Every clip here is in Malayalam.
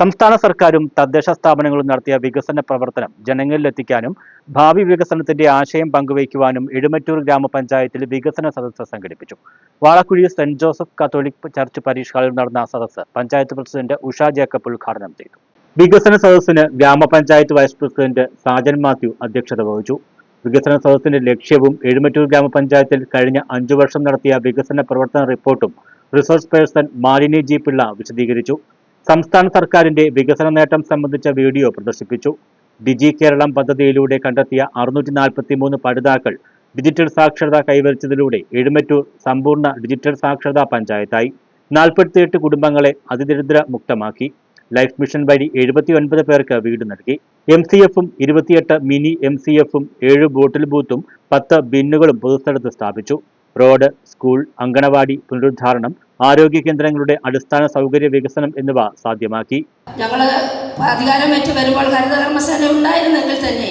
സംസ്ഥാന സർക്കാരും തദ്ദേശ സ്ഥാപനങ്ങളും നടത്തിയ വികസന പ്രവർത്തനം ജനങ്ങളിലെത്തിക്കാനും ഭാവി വികസനത്തിന്റെ ആശയം പങ്കുവയ്ക്കുവാനും എഴുമറ്റൂർ ഗ്രാമപഞ്ചായത്തിൽ വികസന സദസ്സ് സംഘടിപ്പിച്ചു. Valakuzhi saint Joseph Catholic church പരീക്ഷ ഹാളിൽ നടന്ന സദസ്സ് പഞ്ചായത്ത് പ്രസിഡന്റ് ഉഷ ജേക്കബ് ഉദ്ഘാടനം ചെയ്തു. വികസന സദസ്സിന് ഗ്രാമപഞ്ചായത്ത് വൈസ് പ്രസിഡന്റ് സാജൻ മാത്യു അധ്യക്ഷത വഹിച്ചു. വികസന സദസ്സിന്റെ ലക്ഷ്യവും എഴുമറ്റൂർ ഗ്രാമപഞ്ചായത്തിൽ കഴിഞ്ഞ അഞ്ചു വർഷം നടത്തിയ വികസന പ്രവർത്തന റിപ്പോർട്ടും resource person Malini G Pillai വിശദീകരിച്ചു. സംസ്ഥാന സർക്കാരിന്റെ വികസന നേട്ടം സംബന്ധിച്ച വീഡിയോ പ്രദർശിപ്പിച്ചു. ഡിജി കേരളം പദ്ധതിയിലൂടെ കണ്ടെത്തിയ അറുന്നൂറ്റി നാൽപ്പത്തി മൂന്ന് പഠിതാക്കൾ ഡിജിറ്റൽ സാക്ഷരത കൈവരിച്ചതിലൂടെ എഴുമറ്റൂർ സമ്പൂർണ ഡിജിറ്റൽ സാക്ഷരതാ പഞ്ചായത്തായി. നാൽപ്പത്തിയെട്ട് കുടുംബങ്ങളെ അതിദരിദ്ര മുക്തമാക്കി ലൈഫ് മിഷൻ വഴി എഴുപത്തിയൊൻപത് പേർക്ക് വീട് നൽകി. എം സി എഫും ഇരുപത്തിയെട്ട് മിനി എം സി എഫും ഏഴ് ബോട്ടിൽ ബൂത്തും പത്ത് ബിന്നുകളും പൊതുസ്ഥലത്ത് സ്ഥാപിച്ചു. റോഡ് സ്കൂൾ അങ്കണവാടി പുനരുദ്ധാരണം ആരോഗ്യ കേന്ദ്രങ്ങളുടെ അടിസ്ഥാന സൗകര്യ വികസനം എന്നിവ സാധ്യമാക്കി. ഞങ്ങൾ അധികാരമേറ്റ് വരുമ്പോൾ ഹരിതകർമ്മസേന ഉണ്ടായിരുന്നെങ്കിൽ തന്നെ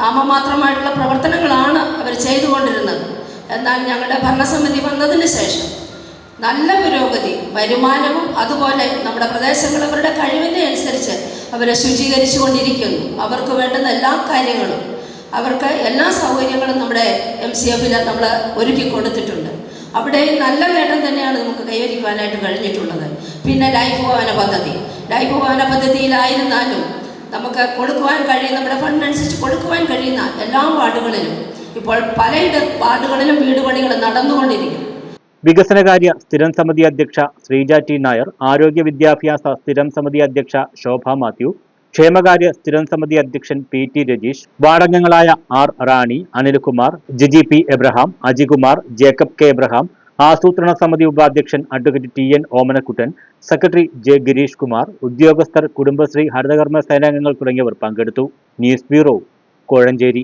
നാമമാത്രമായിട്ടുള്ള പ്രവർത്തനങ്ങളാണ് അവർ ചെയ്തുകൊണ്ടിരുന്നത്. എന്നാൽ ഞങ്ങളുടെ ഭരണസമിതി വന്നതിന് ശേഷം നല്ല പുരോഗതി വരുമാനവും അതുപോലെ നമ്മുടെ പ്രദേശങ്ങൾ അവരുടെ കഴിവിനെ അനുസരിച്ച് അവരെ ശുചീകരിച്ചു കൊണ്ടിരിക്കുന്നു അവർക്ക് വേണ്ടുന്ന എല്ലാ കാര്യങ്ങളും അവർക്ക് എല്ലാ സൗകര്യങ്ങളും നമ്മുടെ എം സി എഫിൽ നമ്മൾ ഒരുക്കി കൊടുത്തിട്ടുണ്ട്. അവിടെ നല്ല നേട്ടം തന്നെയാണ് നമുക്ക് കൈവരിക്കുവാനായിട്ട് കഴിഞ്ഞിട്ടുള്ളത്. പിന്നെ ലൈഫ് ഭവന പദ്ധതി. ലൈഫ് ഭവന പദ്ധതിയിലായിരുന്നാലും നമുക്ക് കൊടുക്കുവാൻ കഴിയുന്ന നമ്മുടെ ഫണ്ട് അനുസരിച്ച് കൊടുക്കുവാൻ കഴിയുന്ന എല്ലാ വാർഡുകളിലും ഇപ്പോൾ പലയിട വാർഡുകളിലും വീട് പണികൾ നടന്നുകൊണ്ടിരിക്കും വികസനകാര്യ സ്ഥിരം സമിതി അധ്യക്ഷ ശ്രീജ ടി നായർ ആരോഗ്യ വിദ്യാഭ്യാസ സ്ഥിരം സമിതി അധ്യക്ഷ ശോഭ മാത്യു ക്ഷേമകാര്യ സ്ഥിരം സമിതി അധ്യക്ഷൻ P T Rajeesh വാർഡംഗങ്ങളായ R Rani Anilkumar Jiji P Abraham Ajikumar Jacob K Abraham ആസൂത്രണ സമിതി ഉപാധ്യക്ഷൻ advocate T N Omanakuttan secretary J Girish Kumar ഉദ്യോഗസ്ഥർ കുടുംബശ്രീ ഹരിതകർമ്മ സേനാംഗങ്ങൾ തുടങ്ങിയവർ പങ്കെടുത്തു. News bureau Kozhencherry.